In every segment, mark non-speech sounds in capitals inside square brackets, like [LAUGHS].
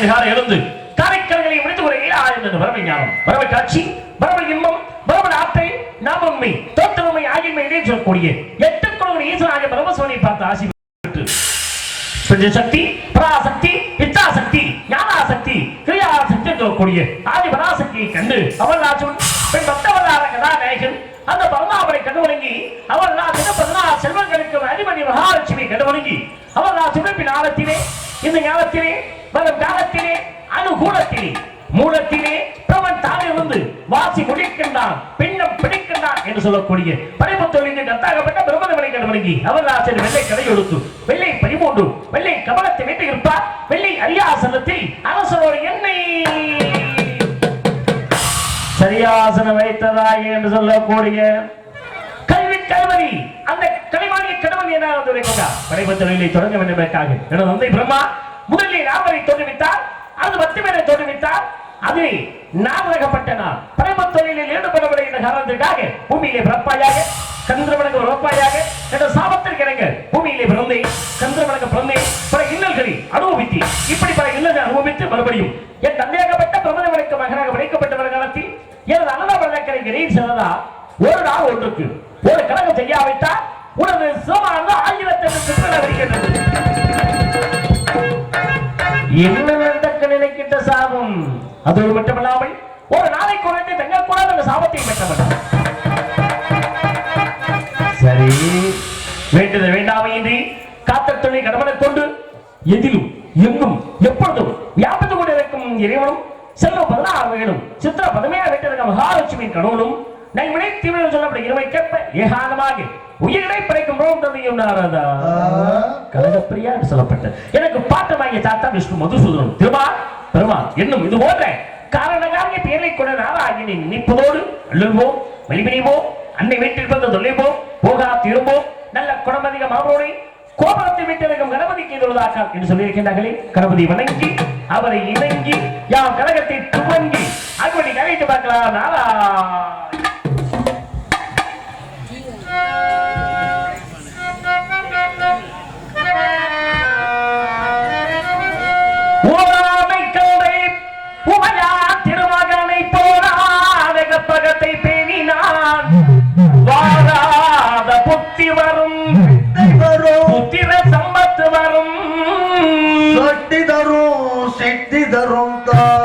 அதிகார எழுந்து. காரைக்கல்களை முடித்து ஒரு ஈழாயம் என்று பரம ஞானம். பரம காட்சி பரம இன்பம் பரம நாட்டை நாமம்மை தோற்றமை ஆகியமை இடையே சொல்லக்கூடிய எட்டு குழந்தை ஈஸ்வரன் ஆகிய பரமசுவனை பார்த்து ஆசி சக்தி பராசக்தி இச்சாசக்தி ஞானாசக்தி கிரியாசக்தி சொல்லக்கூடிய ஆதி பராசக்தியை கண்டு அவள் ஆச்சும் பெண் பக்தவல்லாத கதாநாயகன் அந்த பரமாவரை கண்டு வணங்கி அவள் நான் செல்வங்களுக்கு அதிபதி மகாலட்சுமி கண்டு வணங்கி அவள் நான் சுடப்பின் ஆழத்திலே இந்த ஞானத்திலே வரும் காலத்திலே அனுகூலத்திலே மூலத்திலே பிரவன் தானே வந்து வாசி முடிக்கின்றான் பின்னம் பிடிக்கின்றான் என்று சொல்லக்கூடிய பரிபுத்தொழிலின் கத்தாகப்பட்ட பிரம்மதவனை கண்டு வணங்கி அவர் ஆசிரியர் வெள்ளை கடை கொடுத்து வெள்ளை பரிமூன்று வெள்ளை கமலத்தை வைத்து இருப்பார். வெள்ளை அரியாசனத்தில் அரசரோடு எண்ணெய் சரியாசனம் வைத்ததாய் என்று சொல்லக்கூடிய கல்வி கல்வரி அந்த கலைவாணிய கடவுள் என்ன படைப்பு தொழிலை தொடங்க வேண்டும் என்பதற்காக. எனது தந்தை பிரம்மா. முதலில் ராமரை தோற்றுவித்தார் அது பத்து பேரை தோற்றுவித்தார். அது நாமரகப்பட்ட நான் படைப்பு தொழிலில் ஈடுபடப்படுகின்ற காரணத்திற்காக பூமியிலே பிறப்பாயாக சந்திரமனுக்கு பிறப்பாயாக என்ற சாபத்திற்கு இறங்க பூமியிலே பிறந்தேன் சந்திரமனுக்கு பிறந்தே பல இன்னல்களை அனுபவித்து இப்படி பல இன்னல்களை அனுபவித்து மறுபடியும் என் தந்தையாகப்பட்ட பிரபலவனுக்கு மகனாக படைக்கப்பட்டவர் காலத்தில் எனது அண்ணா வழக்கரை கிரீன் செல்லதா ஒரு நாள் ஒன்றுக்கு ஒரு கணக்கு செய்யாவிட்டா உனது சிவமானது ஆயிரத்தி எட்டு சுற்றுலா வருகின்றது என்ன நடக்க நினைக்கின்ற சாபம். அதோடு மட்டுமல்லாமல் ஒரு நாளை குறைந்து தங்கக்கூடாத அந்த சாபத்தை பெற்றவன் சரி வேண்டது வேண்டாமையின்றி காத்த துணை கடமனை கொண்டு எதிலும் எங்கும் எப்பொழுதும் வியாபத்து கொண்டிருக்கும் இறைவனும் செல்வ பதினாறு வேணும் சித்திர பதமையா வீட்டிருக்க மகாலட்சுமியின் கணவனும் நைவினை தீவிரம் சொல்லப்பட்ட இருமை கேட்ப ஏகாந்தமாக உயிரை நாரதா. கனகப்பிரியா என்று சொல்லப்பட்ட எனக்கு பாட்டமாகிய தாத்தா விஷ்ணு மதுசூதனம் திருமா பெருமா என்னும் இது போன்ற காரணமாக பேரை கொண்ட நாராயணனை நினைப்பதோடு வலிமினிவோம் அன்னை வீட்டில் பிறந்த தொல்லைவோம் போகா திரும்போம் நல்ல குணமதிக மாமோனை கோபுரத்தை விட்டிருக்கும் கணபதிக்கு எதிர்வதாக என்று சொல்லியிருக்கின்றார்களே. கணபதி வணங்கி அவரை இணங்கி யாம் கழகத்தை துவங்கி அன்படி கலைத்து பார்க்கலாம். நாரா. சக்தி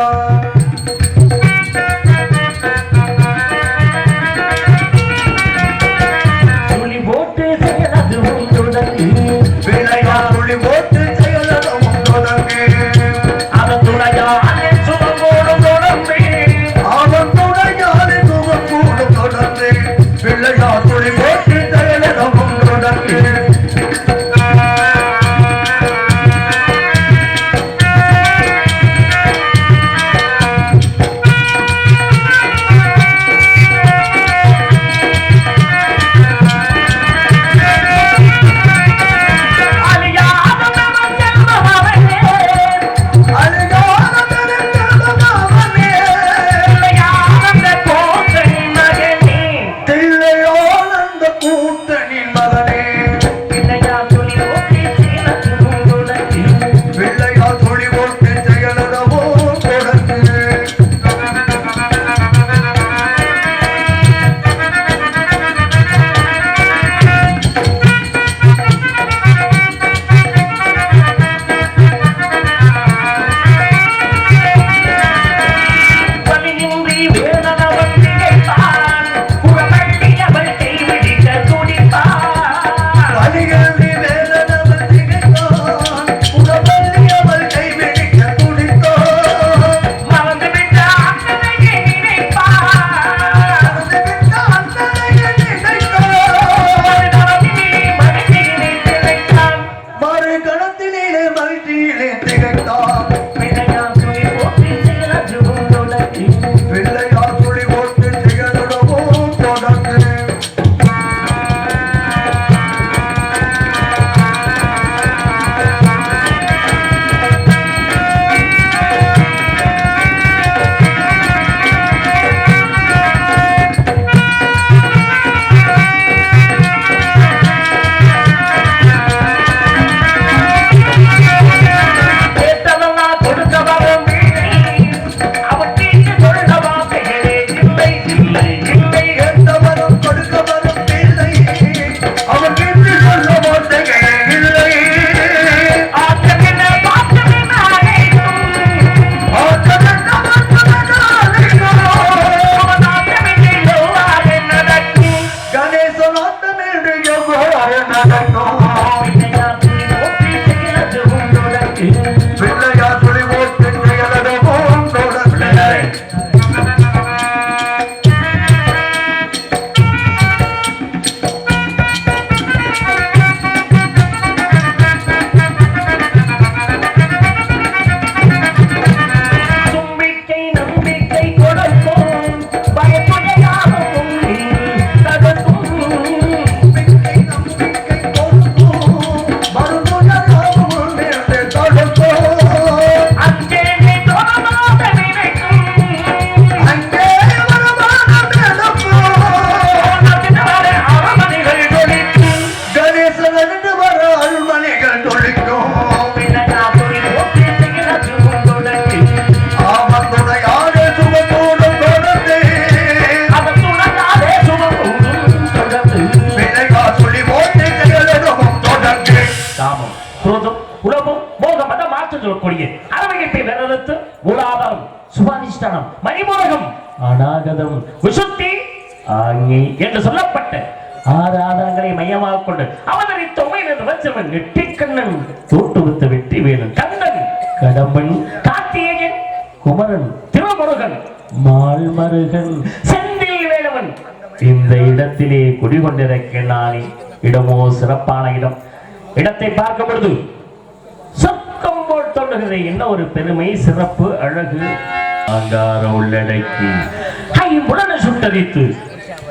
மரத்தினிலே மகிழ்ச்சியிலே திகழ்ந்தார் உமையினது வச்சவன் நெற்றிக்கண்ணன் தோட்டுவித்த வெற்றி வேலன் கண்ணன் கடம்பன் கார்த்திகேயன் குமரன் திருமுருகன் மால்மருகன் செந்தில் வேலவன். இந்த இடத்திலே குடிகொண்டிருக்கிறானே. இடமோ சிறப்பான இடம். இடத்தை பார்க்கும் பொழுது சொர்க்கம் போல் தோன்றுகிறது என்ன ஒரு பெருமை சிறப்பு அழகு? ஆங்கார உள்ளடக்கி ஐம்புலன சுட்டரித்து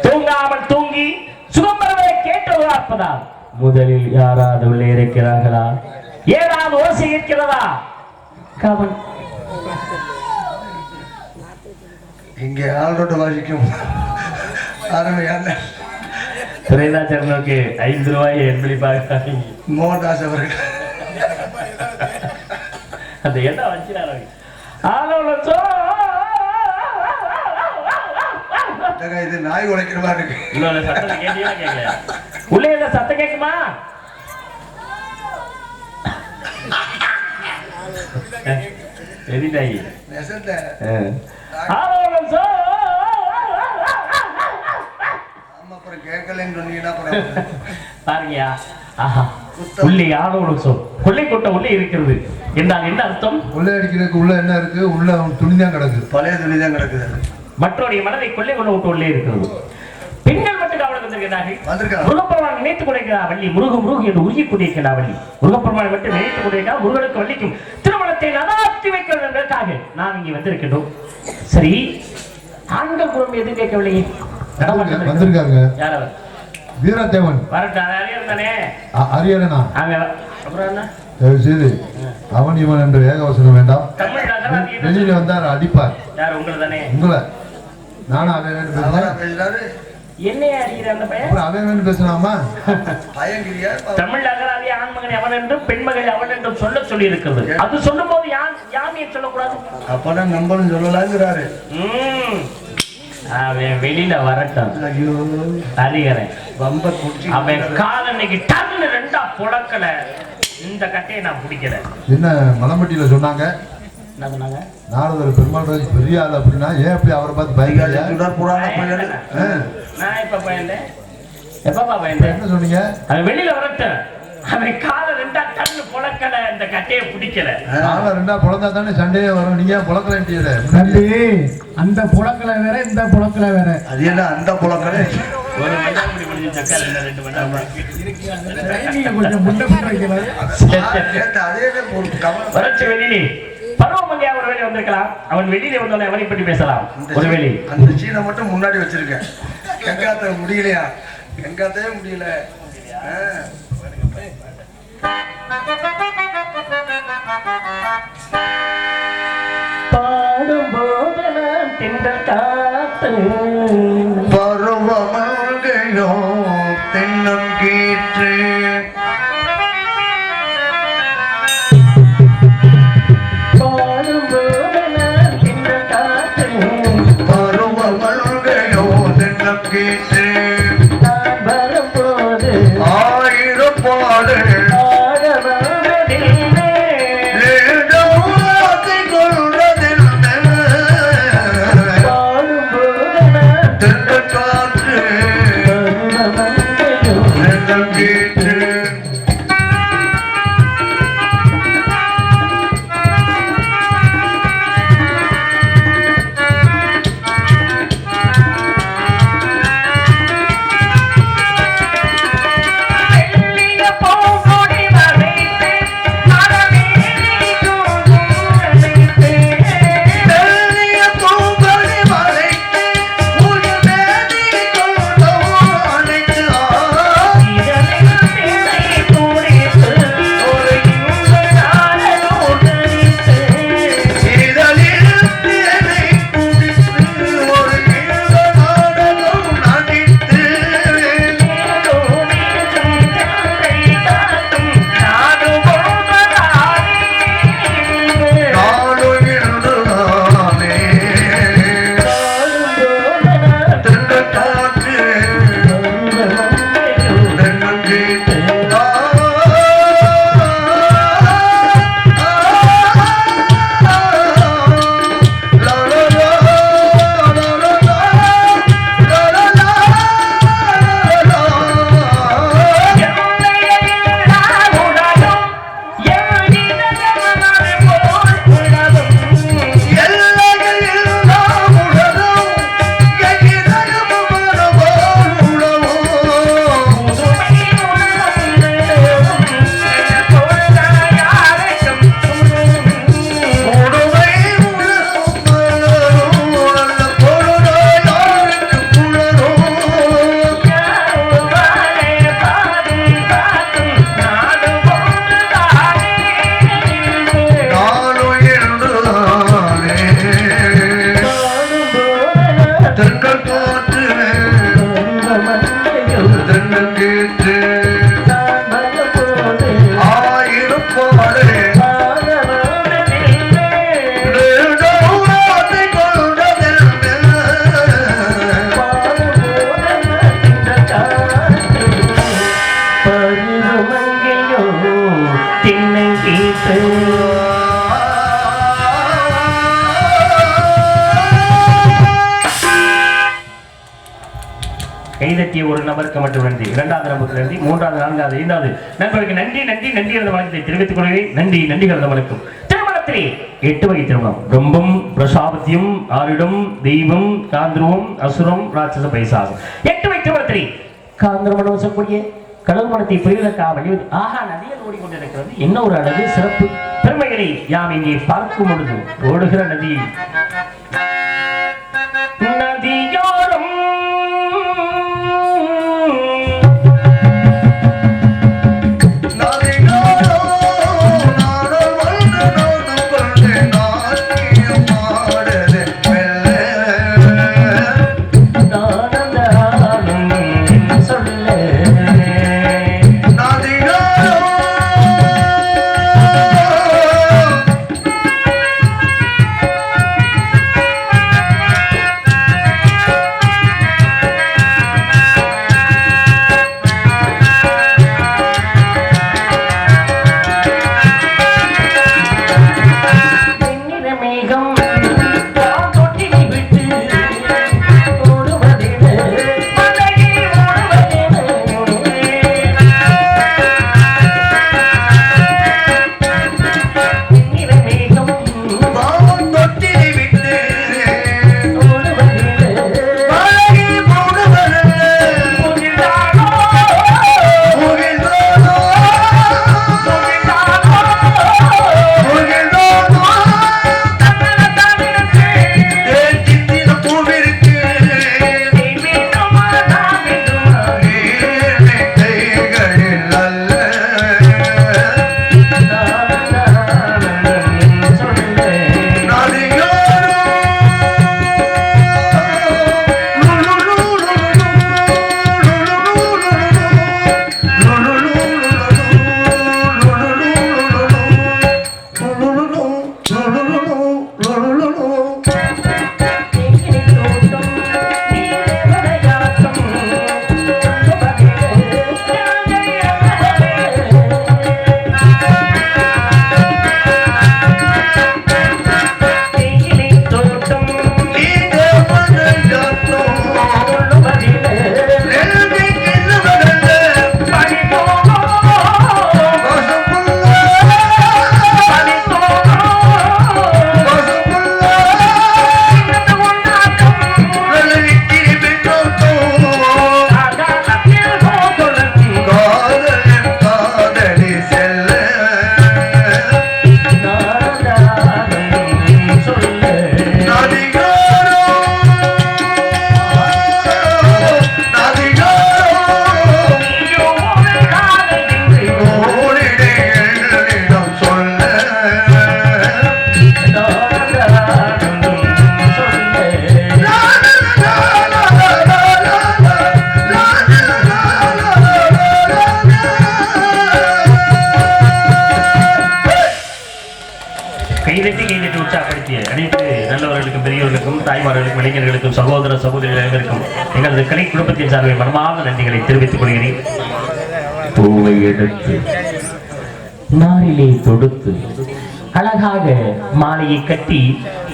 தூங்காமல் தூங்கி சுகம் பெறவே கேட்டு பார்ப்பதால் முதலில் யாராவது உள்ளே இருக்கிறார்களா? ஏதாவது ஓசை இருக்கிறதா? கவன் இங்கே ஆள்ரோட்டு வாசிக்கும். அருமையான துரைதாச்சரனுக்கு ஐந்து ரூபாய் என்பதை பார்க்க மோகன்தாஸ் அவர்கள். அந்த இடம் வச்சுறாரு ஏங்க, இது நாய் உழைக்கிற மாதிரி இருக்கு. உள்ளே இந்த சத்தம் கேட்குமா? எதிட்டாயி சொன்னீங்கன்னா அப்புறம் பாருங்கயா உள்ளே ஆலோலச்சோ கொள்ளை கொட்ட உள்ளே இருக்கிறது. என்றால் என்ன அர்த்தம்? உள்ளே அடிக்கிறதுக்கு உள்ள என்ன இருக்கு? உள்ள துணி தான் கிடக்கு. பழைய துணி தான் கிடக்குது. மற்றவருடைய மனதை கொள்ளை கொள்ள விட்டு உள்ளே இருக்கிறது. பெண்கள் மட்டும் கவனம் வந்திருக்கிறார்கள். முருகப்பெருமான் நினைத்துக் கொண்டிருக்கிறார் வள்ளி. முருகு முருகு என்று உருகி கொண்டிருக்கிறார் வள்ளி. முருகப்பெருமான் மட்டும் நினைத்துக் கொண்டிருக்கிறார் முருகனுக்கு வள்ளிக்கும் திருமணத்தை நடாத்தி வைக்கிறது என்பதற்காக நாம் இங்கே வந்திருக்கின்றோம். சரி ஆண்கள் குடும்பம் எதுவும் வந்திருக்க- வந்திருக்காங்க. வீரதேவன் வரட்டும் அது அறியணும் தானே? அ- அரியணனா அங்க வ- அப்புறம் என்ன? தயவு செய்து அவன் இவன் என்று ஏகவசனம் வேண்டாம். வெளியில? வந்தார் அடிப்பார். யார்? உங்களை தானே? உங்களை. நானும் அவன் என்னைய அறிகிற அந்த பையன்? அவன் பேசலாமா? பயங்கிரியா தமிழ் அகராதி ஆண்மகனை அவன் என்றும் பெண்மகளை அவன் என்றும் சொல்ல சொல்லி இருக்கிறது அது சொல்லும் போது யான் யாமியை சொல்லக்கூடாது? அப்பதான் நம்பணும் சொல்லலாங்கிறாரு. அவன் வெளியில வரட்டும். அறிகிறேன். அவன் கால இன்னைக்கு டன்னு ரெண்டா புழக்கல இந்த கட்டையை நான் பிடிக்கல என்ன மலம்பட்டியில சொன்னாங்க? என்ன சொன்னாங்க? நாரதர் பெருமாள் ராஜ் பெரிய ஆள் அப்படின்னா ஏன் அப்படி அவரை பார்த்து புராண நான் எப்ப பயந்தேன்? எப்பப்பா பயந்தேன்? என்ன சொன்னீங்க? அவன் வெளியில வரட்டும் அவன் கால ரெண்டா டன்னு புழக்கல இந்த கட்டையை பிடிக்கல. நாளை ரெண்டா புலந்தா தானே சண்டையே வரும். நீங்க தம்பி அந்த புழக்கலை வேற இந்த புழக்கலை வேற. அது என்ன அந்த புலக்கடை ஒரு மணி ரெண்டு கொஞ்சம் அதே ஒரு கவனம் வேலை வந்திருக்கலாம். அவன் வெளியிலே வந்தவனை அவனை பற்றி பேசலாம். ஒரு அந்த சீனை மட்டும் முன்னாடி வச்சிருக்கேன். கங்காத்த முடியலையா? கங்காத்தே முடியல. பாடும் பாடும்போது நான் திண்டல் காத்து ஒரு இரண்டாவது நம்பத்திலிருந்து மூன்றாவது நான்காவது ஐந்தாவது. நண்பருக்கு நன்றி நன்றி நன்றி என்ற வழக்கத்தை தெரிவித்துக் கொள்கிறேன். நன்றி நன்றி கலந்த வணக்கம். திருமணத்திலே எட்டு வகை திருமணம். ரொம்பம் பிரசாபத்தியம் ஆரிடம் தெய்வம் காந்திரவம் அசுரம் ராட்சச பைசாகும் எட்டு வகை திருமணத்திலே காந்திரமணம் சொல்லக்கூடிய கடல் மனத்தை புரிவதற்காக வழிவது ஆகா நதிகள் ஓடிக்கொண்டிருக்கிறது. என்ன ஒரு அழகு சிறப்பு. பெருமைகளை யாம் இங்கே பார்க்கும் பொழுது ஓடுகிற நதி தாய்மார்களுக்கும் இளைஞர்களுக்கும் சகோதர சகோதரிகளுக்கும் எங்களது கலை குடும்பத்தின் சார்பில் மனமார்ந்த நன்றிகளை தெரிவித்துக் கொள்கிறேன். பூவை எடுத்து நாரிலே தொடுத்து அழகாக மாலையை கட்டி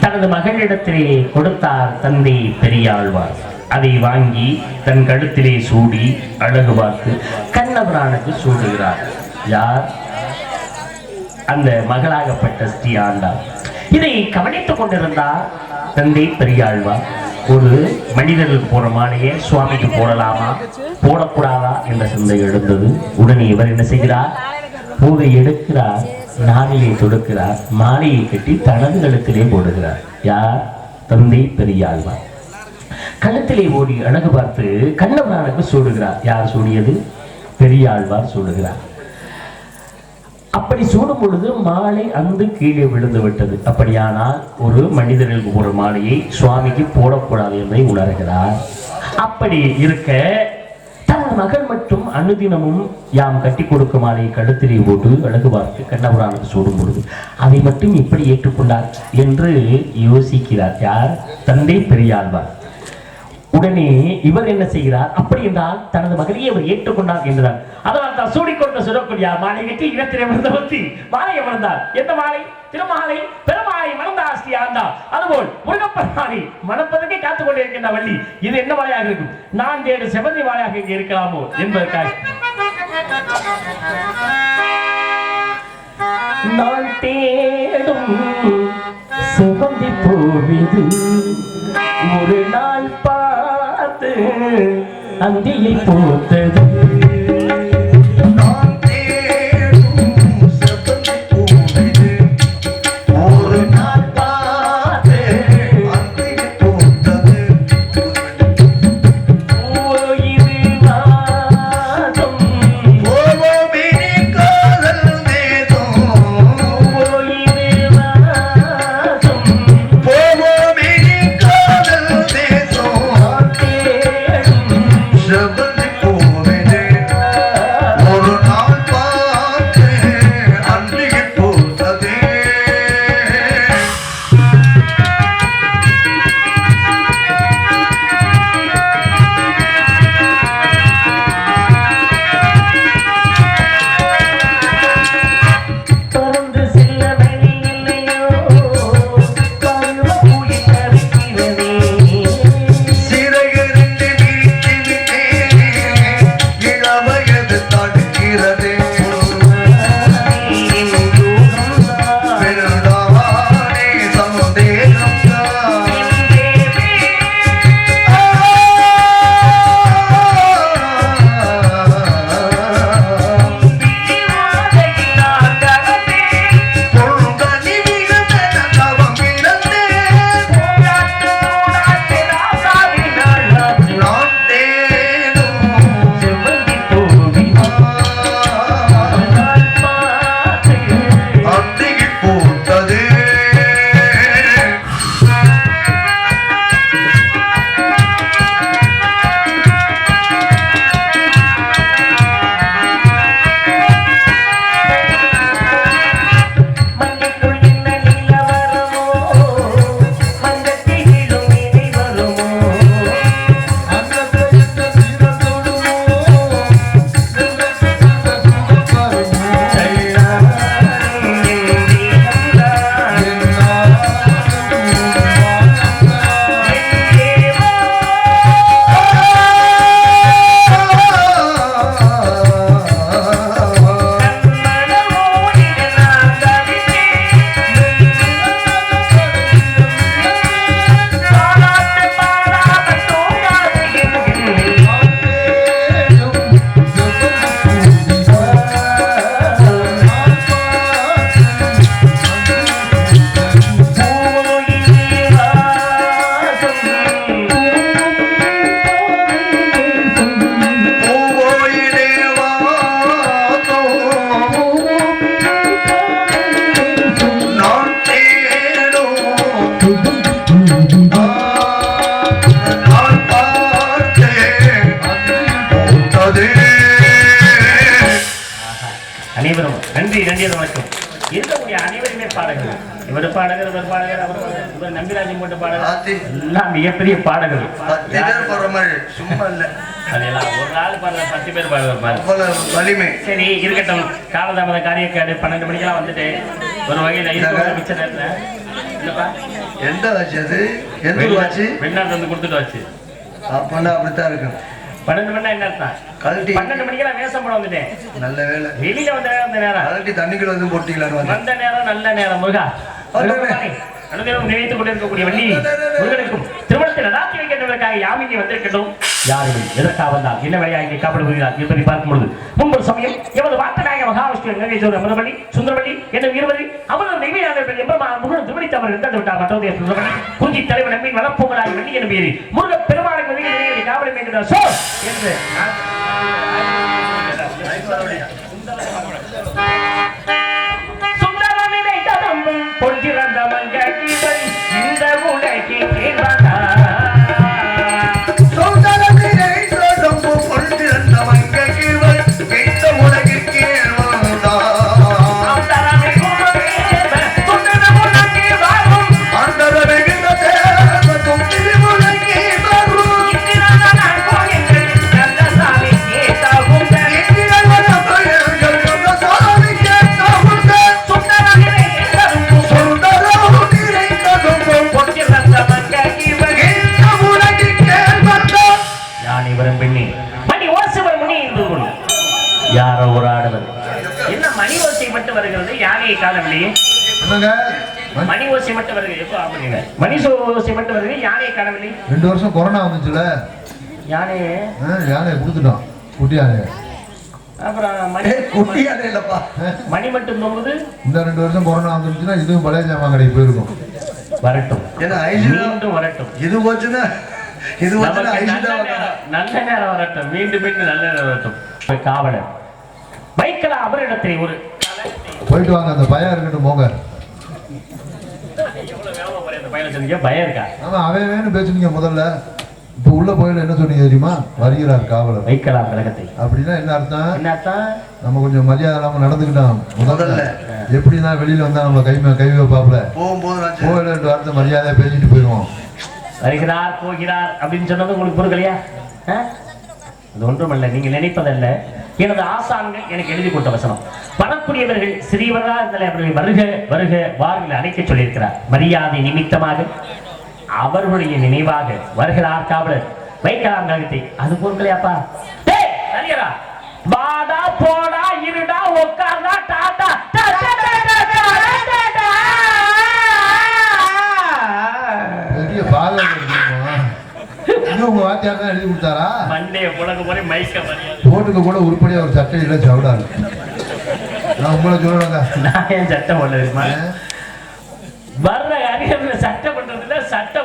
தனது மகளிடத்திலே கொடுத்தார் தந்தை பெரியாழ்வார். அதை வாங்கி தன் கழுத்திலே சூடி அழகு பார்த்து கண்ணபுரானுக்கு சூடுகிறார். யார்? அந்த மகளாகப்பட்ட ஸ்ரீ ஆண்டார் இதை கவனித்துக் கொண்டிருந்தார். தந்தை பெரியாழ்வார் ஒரு மனிதர்களுக்கு போற மாலையை சுவாமிக்கு போடலாமா? போடக்கூடாதா என்ற சிந்தை எழுந்தது. உடனே இவர் என்ன செய்கிறார்? பூவை எடுக்கிறார் நாளிலே தொடுக்கிறார் மாலையை கட்டி தனது கழுத்திலே போடுகிறார். யார்? தந்தை பெரியாழ்வார் கழுத்திலே ஓடி அழகு பார்த்து கண்ணபுரானுக்கு சூடுகிறார். யார் சூடியது? பெரியாழ்வார் சூடுகிறார். அப்படி சூடும் பொழுது மாலை அந்து கீழே விழுந்து விட்டது. அப்படியானால் ஒரு மனிதர்களுக்கு ஒரு மாலையை சுவாமிக்கு போடக்கூடாது என்பதை உணர்கிறார். அப்படி இருக்க தனது மகள் மட்டும் அனுதினமும் யாம் கட்டி கொடுக்கும் மாலையை கழுத்திலே போட்டு அழகு பார்த்து கண்ணபுரானுக்கு சூடும் பொழுது அதை மட்டும் எப்படி ஏற்றுக்கொண்டார் என்று யோசிக்கிறார் யார்? தந்தை பெரியாழ்வார். உடனே இவர் என்ன செய்கிறார்? அப்படி என்றால் தனது மகனையே அவர் ஏற்றுக்கொண்டார் என்றார் அதனால் தான் சூடிக்கொண்ட சுடக்கூடிய மாலை வெற்றி இடத்திலே விழுந்தவர்த்தி மாலையை மறந்தார் எந்த மாலை? திருமாலை பெருமாளை மணந்த ஆஸ்தி ஆண்டா. அதுபோல் முருகப்பெருமானை மணப்பதற்கே காத்துக் கொண்டிருக்கின்ற வள்ளி. இது என்ன வாழையாக இருக்கும்? நான் தேடு செவந்தி வாழையாக இங்கே இருக்கலாமோ என்பதற்காக. நான் தேடும் செவந்தி போவிது ஒரு நாள் பார்த்து அந்தியை பூத்தது வலிமை சரி இருக்கட்டும். காலதாமத காரியக்காடு பன்னெண்டு மணிக்கெல்லாம் வந்துட்டு ஒரு வகையில் மிச்ச நேரத்தில். எந்த வாட்சி அது? எந்த வாட்சி வெளிநாட்டு வந்து கொடுத்துட்டு வச்சு அப்பன்னா அப்படித்தான் இருக்கும். பன்னெண்டு மணி என்ன அர்த்தம்? கழட்டி. பன்னெண்டு மணிக்கெல்லாம் வேஷம் போட வந்துட்டேன். நல்ல வேலை. வெளியில வந்த நேரம் அந்த நேரம். கழட்டி தண்ணிக்குள்ள வந்து வந்தேன் வந்த நேரம் நல்ல நேரம் முருகா. அனுதினம் நினைத்துக் கொண்டிருக்கக்கூடிய வள்ளி. முருகனுக்கும் திருமணத்தில் நடாத்தி வைக்கின்றதற்காக யாரும் எதற்காக வந்தால் என்ன வேலையாக இங்கே காப்பிடுகிறார் என்பதை பார்க்கும் பொழுது முன்பு சமயம் எமது வார்த்தநாயக மகாவிஷ்ணு நகேஸ்வரர் அமரவள்ளி சுந்தரவள்ளி என்னும் இருவரில் அமரர் நெய்மையாளர்கள் எம்பெருமான் முருகன் திருமணித்து அவர் இருந்து விட்டார். மற்றவருடைய சுந்தரவள்ளி குறிஞ்சி தலைவர் நம்பின் வளப்போங்களாக வள்ளி எனும் வெளியே காவலை மேய்கிறார் சோ என்று ரெண்டு வருஷம் கொரோனா வந்துச்சுல. யானையே யானையை கொடுத்துட்டோம் குட்டி யானையை. அப்புறம் மணி மட்டும் தொங்குது. இந்த ரெண்டு வருஷம் கொரோனா வந்துருச்சுன்னா இதுவும் பழைய ஜாமான் கடைக்கு போயிருக்கும். வரட்டும். ஏன்னா ஐஸ்வர்யா வரட்டும். இது போச்சுன்னா இது போச்சுன்னா நல்ல நேரம் வரட்டும். மீண்டும் மீண்டும் நல்ல நேரம் வரட்டும். காவலர். வைக்கலாம் அவரிடத்தில் ஒரு போயிட்டு வாங்க அந்த பயம் இருக்கட்டும் போங்க. பயம் இருக்கா? ஆமா அவன் வேணும் பேசுனீங்க முதல்ல. இப்போ உள்ள போயில என்ன சொன்னீங்க தெரியுமா? வருகிறார் காவலர். வைக்கலாம் கழகத்தை அப்படின்னா என்ன அர்த்தம்? என்னத்தான் நம்ம கொஞ்சம் மரியாதை இல்லாம நடந்துக்கிட்டோம். முதல்ல. எப்படின்னா வெளியில வந்தா நம்ம கை கை வைப்பாப்ல போகும்போது. போயில ரெண்டு வார்த்தை மரியாதையா பேசிட்டு போயிடுவோம் வருகிறார் போகிறார் அப்படின்னு சொன்னது உங்களுக்கு பொறுக்கலையா ஆ? அது ஒன்றுமல்ல நீங்க நினைப்பதல்ல. எனது ஆசான்கள் எனக்கு எழுதி கொடுத்த வசனம். வரக்கூடியவர்கள் சிறியவர்களாக இருந்தாலே அவர்களை வருக வருக வாருங்கள் அழைக்க சொல்லியிருக்கிறார். மரியாதை நிமித்தமாக அவர்களுடைய நினைவாக வருகிறார் காவலர். வைக்கலாம் கழகத்தை அது பொறுக்கலையாப்பா டேய், வாடா போடா இருடா உட்கார்ந்தா டாடா வாத்தியார் தான் எழுதி கொடுத்தாரா? மண்டைய புழங்க போறே மைக்க போட்டுக்க கூட உருப்படியா ஒரு சட்டை இல்லை சவுடாரு நான் உங்களை சொல்லணுங்க நான் ஏன் போடுறது தெரியுமா? வர்ற அதிகாரில சட்டம் பண்றது இல்ல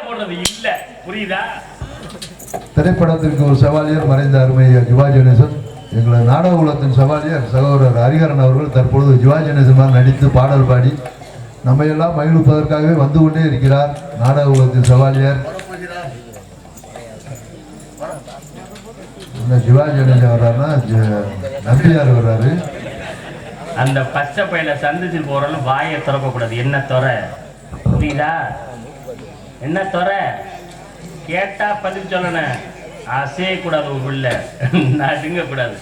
போடுறது இல்ல. புரியுதா? திரைப்படத்திற்கு ஒரு சவாலியர் மறைந்த அருமை சிவாஜி கணேசன் எங்களது நாடக குலத்தின் சவாலியர் சகோதரர் ஹரிஹரன் அவர்கள் தற்பொழுது கணேசன் நடித்து பாடல் பாடி நம்ம எல்லாம் மகிழ்விப்பதற்காகவே வந்து கொண்டே இருக்கிறார். நாடக குலத்தின் சவாலியர் இந்த சிவாஜி கணேசன் வர்றாருன்னா நம்பியார் வர்றாரு. அந்த பச்சை பையில சந்திச்சு போறோம்னு வாயை திறக்கக்கூடாது. என்ன துறை புரியுதா? என்ன துறை கேட்டா பதில் சொல்லணும். அசையக்கூடாது உள்ள [LAUGHS] நடுங்க கூடாது